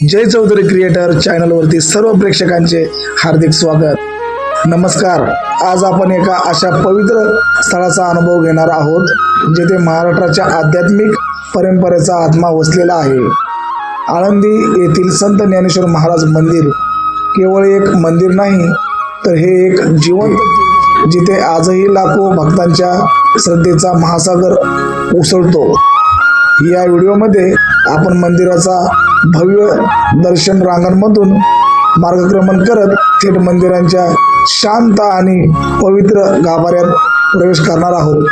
जय Chaudhari creator चॅनलवरती सर्व प्रेक्षकांचे हार्दिक स्वागत. नमस्कार. आज आपण एका अशा पवित्र स्थळाचा अनुभव घेणार आहोत जेथे महाराष्ट्राच्या आध्यात्मिक परंपरेचा आत्मा वसलेला आहे. आळंदी येथील संत ज्ञानेश्वर महाराज मंदिर केवळ एक मंदिर नाही तर हे एक जीवन जिथे आजही लाखो भक्तांच्या श्रद्धेचा महासागर उसळतो. या व्हिडिओमध्ये आपण मंदिराचा भव्य दर्शन रांगांमधून मार्गक्रमण करत थेट मंदिरांच्या शांत आणि पवित्र गाभाऱ्यात प्रवेश करणार आहोत.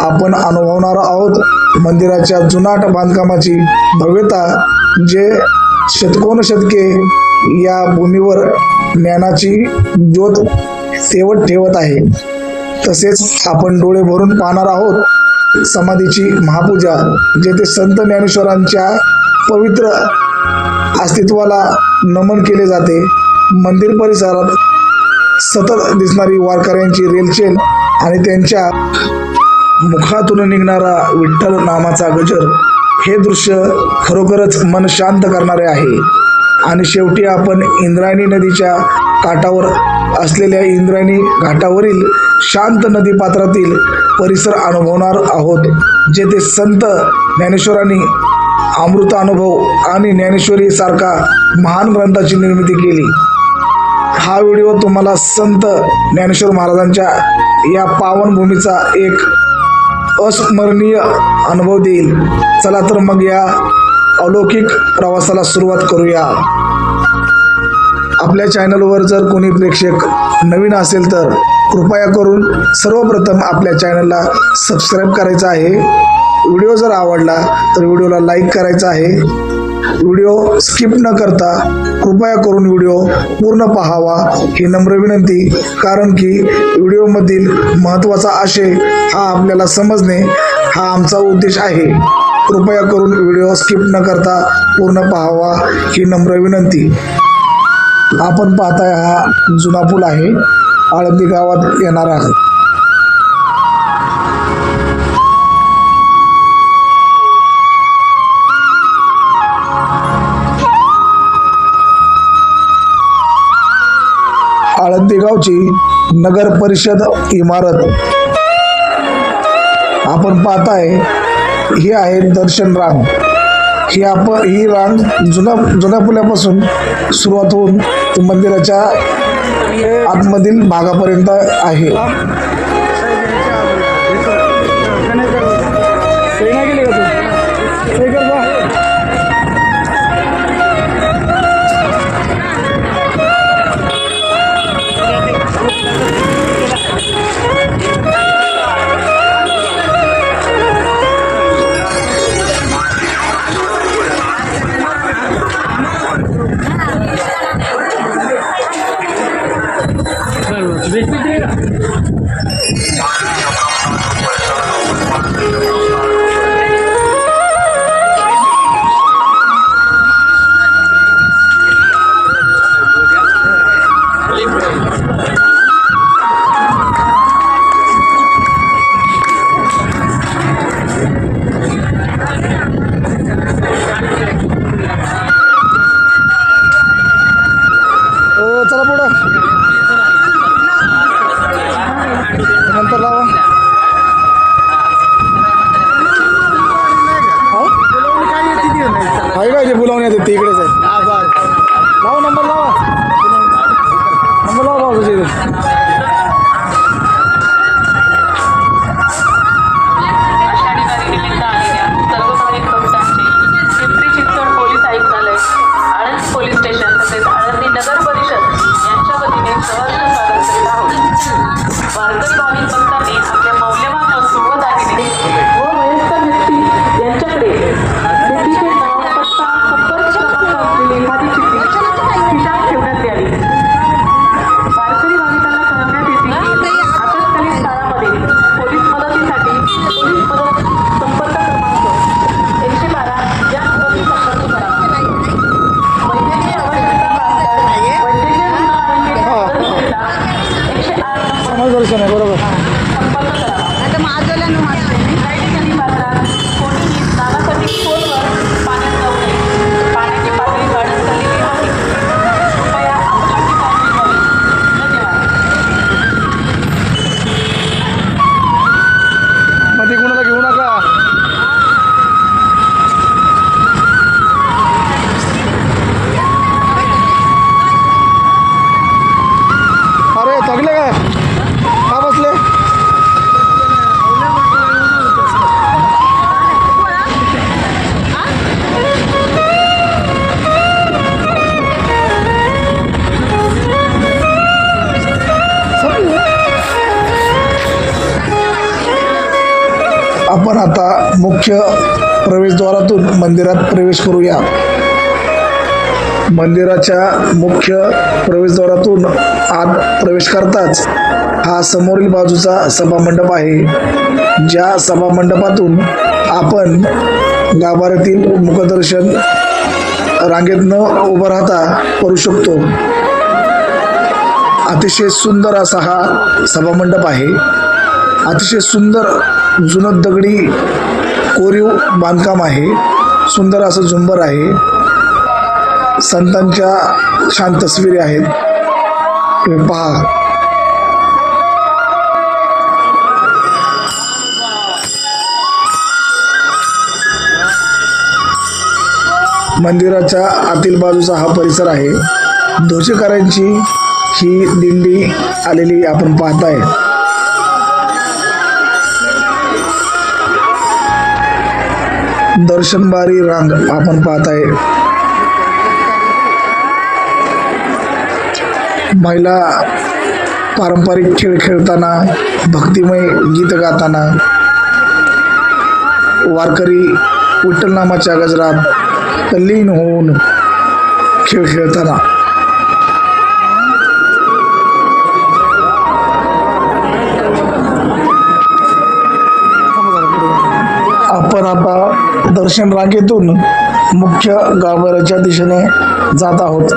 आपण अनुभवणार आहोत मंदिराच्या जुनाट बांधकामाची भव्यता जे शतकोनशतके या भूमीवर ज्ञानाची ज्योत तेवत ठेवत आहे. तसेच आपण डोळे भरून पाहणार आहोत समाधीची महापूजा जेथे संत ज्ञानेश्वरांच्या पवित्र अस्तित्वाला नमन केले जाते. मंदिर परिसरात सतत दिसणारी वारकऱ्यांची रेलचेल आणि त्यांच्या मुखातून निघणारा विठ्ठल नामाचा गजर हे दृश्य खरोखरच मन शांत करणारे आहे. आणि शेवटी आपण इंद्रायणी नदीच्या काठावर असलेल्या इंद्रायणी घाटावरील शांत नदी पात्रातील परिसर अनुभवणार आहोत जेथे संत ज्ञानेश्वरांनी अमृत अनुभव आणि ज्ञानेश्वरी सारखा महान ग्रंथाची निर्मिती केली. हा व्हिडिओ तुम्हाला संत ज्ञानेश्वर महाराजांच्या या पावनभूमीचा एक अस्मरणीय अनुभव देईल. चला तर मग या अलौकिक प्रवासाला सुरुवात करूया. आपल्या चॅनलवर जर कोणी प्रेक्षक नवीन असेल तर कृपया करून सर्वप्रथम आपल्या चॅनलला सबस्क्राईब करायचं आहे. व्हिडिओ जर आवडला तर व्हिडिओला लाईक करायचा आहे. व्हिडिओ स्किप न करता कृपया करून व्हिडिओ पूर्ण पाहावा ही नम्र विनंती कारण की व्हिडिओमधील महत्त्वाचा आशय हा आपल्याला समजणे हा आमचा उद्देश आहे. कृपया करून व्हिडिओ स्किप न करता पूर्ण पाहावा ही नम्र विनंती. आपण पाहताय हा जुना पूल आहे. आळंदी गावात येणारा आळंदी नगर परिषद इमारत. आपण पाहताय ही आहे दर्शन रांग. ही आप ही रांग जुना जुन्या पुलापासून सुरुवात होऊन मंदिराच्या आतमधील भागापर्यंत आहे. आता मुख्य प्रवेशद्वारातून मंदिरात प्रवेश करूया. मंदिराच्या मुख्य प्रवेशद्वारातून आत प्रवेश करताच हा समोरील बाजूचा सभामंडप आहे. ज्या सभामंडपातून आपण गाभाऱ्यातील मुखदर्शन रांगेत न उभं राहता करू शकतो. अतिशय सुंदर असा हा सभामंडप आहे. अतिशय सुंदर जुनं दगडी कोरीव बांधकाम आहे. सुंदर असं झुंबर आहे. संतांच्या छान तस्विरी आहेत. तुम्ही पहा. मंदिराच्या आतील बाजूचा हा परिसर आहे. ध्वजकारांची ही दिंडी आलेली आपण पाहताय. दर्शनबारी रांग आपण पाहत आहे महिला पारंपरिक खेळ खेळताना भक्तिमय गीत गाताना वारकरी विठ्ठलनामाच्या गजरात लीन होऊन खेळ खेळताना. आपण आता दर्शन रांगेतून मुख्य गाभाऱ्याच्या दिशेने जात आहोत.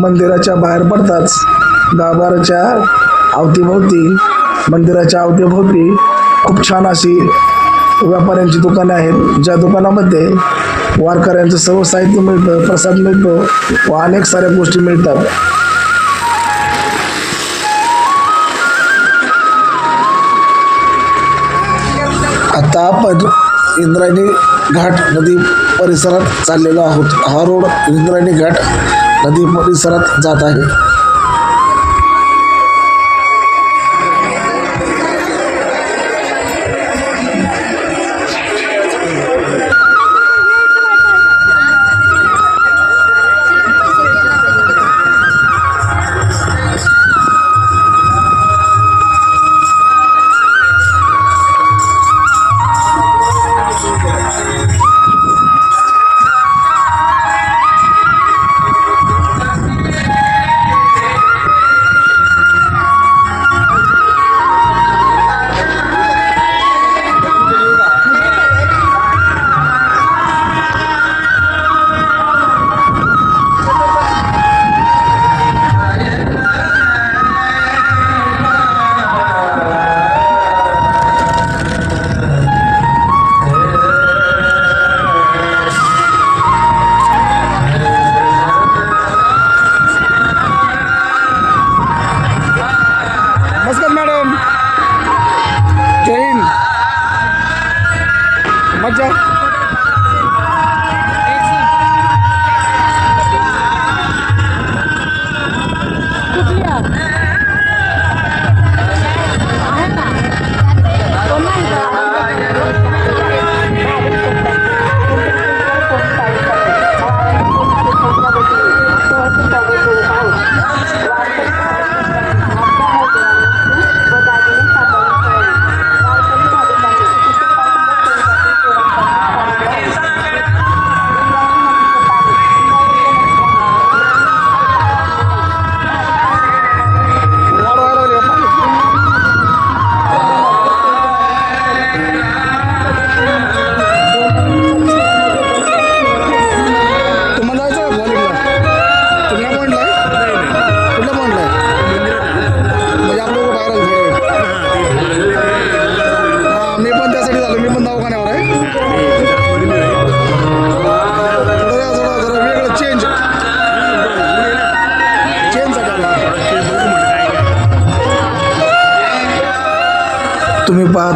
मंदिराच्या बाहेर पडताच गाभाऱ्याच्या अवतीभोवती मंदिराच्या अवतीभोवती खूप छान अशी व्यापाऱ्यांची दुकाने आहेत. ज्या दुकानामध्ये वारकऱ्यांचं सर्व साहित्य मिळतं प्रसाद मिळतो व अनेक साऱ्या गोष्टी मिळतात. आता आपण इंद्रायणी घाट नदी परिसरात चाललेलो आहोत. हा रोड इंद्रायणी घाट नदी परिसरात जात आहे.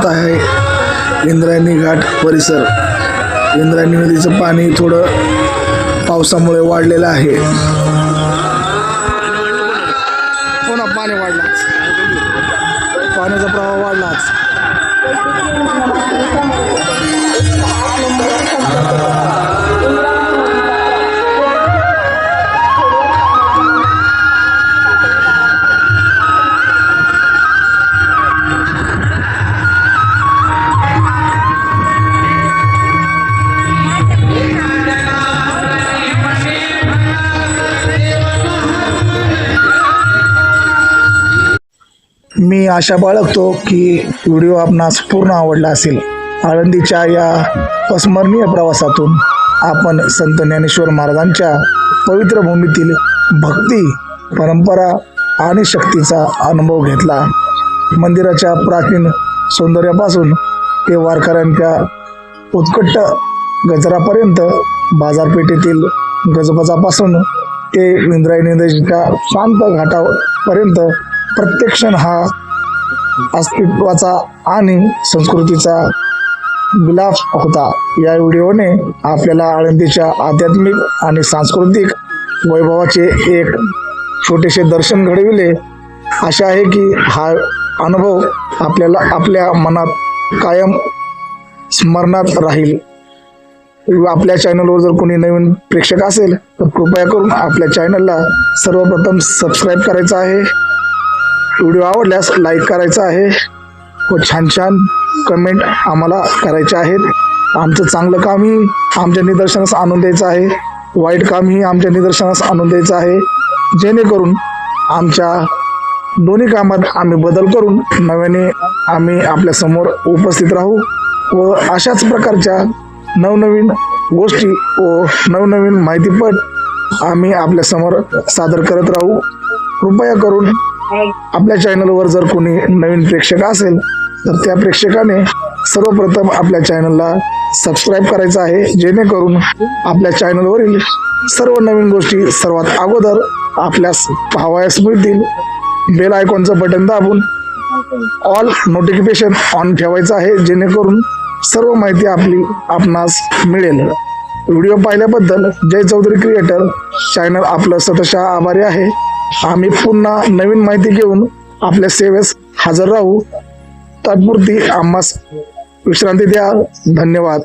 तुम्ही आहे. इंद्रायणी घाट परिसर. इंद्रायणी नदीचं पाणी थोडं पावसामुळे वाढलेलं आहे. हो पुन्हा पाणी वाढलाच पाण्याचा प्रवाह वाढलाच आशा बाळगतो की व्हिडिओ आपणास पूर्ण आवडला असेल. आळंदीच्या या अस्मरणीय प्रवासातून आपण संत ज्ञानेश्वर महाराजांच्या पवित्र भूमीतील भक्ती परंपरा आणि शक्तीचा अनुभव घेतला. मंदिराच्या प्राचीन सौंदर्यापासून ते वारकऱ्यांच्या उत्कट गजरापर्यंत बाजारपेठेतील गजबजापासून ते इंद्रायणी नदीच्या शांत घाटापर्यंत प्रत्येक क्षण हा अस्तित्वाचा आणि संस्कृतीचा विलाप होता. या व्हिडिओने आपल्याला आळंदीच्या आध्यात्मिक आणि सांस्कृतिक वैभवाचे एक छोटेसे दर्शन घडविले. आशा आहे की हा अनुभव आपल्याला आपल्या मनात कायम स्मरणात राहील. आपल्या चॅनलवर जर कोणी नवीन प्रेक्षक असेल तर कृपया करून आपल्या चॅनलला सर्वप्रथम सबस्क्राईब करायचं आहे. व्हिडिओ आवडल्यास लाईक करायचा आहे व छान छान कमेंट आम्हाला करायचे आहेत. आमचं चांगलं कामही आमच्या निदर्शनास आणून द्यायचं आहे. वाईट कामही आमच्या निदर्शनास आणून द्यायचं आहे. जेणेकरून आमच्या दोन्ही कामात आम्ही बदल करून नव्याने आम्ही आपल्यासमोर उपस्थित राहू व अशाच प्रकारच्या नवनवीन गोष्टी व नवनवीन माहितीपट आम्ही आपल्यासमोर सादर करत राहू. कृपया करून आपल्या चॅनलवर जर कोणी नवीन प्रेक्षक असेल तर त्या प्रेक्षकाने सर्वप्रथम आपल्या चॅनलला सबस्क्राईब करायचं आहे. जेणेकरून आपल्या चॅनलवरील सर्व नवीन गोष्टी सर्वात अगोदर आपल्यास पाहावयास मिळतील. बेल आयकॉनचं बटन दाबून ऑल नोटिफिकेशन ऑन ठेवायचं आहे जेणेकरून सर्व माहिती आपली आपणास मिळेल. व्हिडिओ पाहिल्याबद्दल जय चौधरी क्रिएटर चॅनल आपलं सतशः आभारी आहे. आम्ही पुन्हा नवीन माहिती घेऊन आपल्या सेवेस हजर राहू. तात्पुरती आम्हास विश्रांती द्या. धन्यवाद.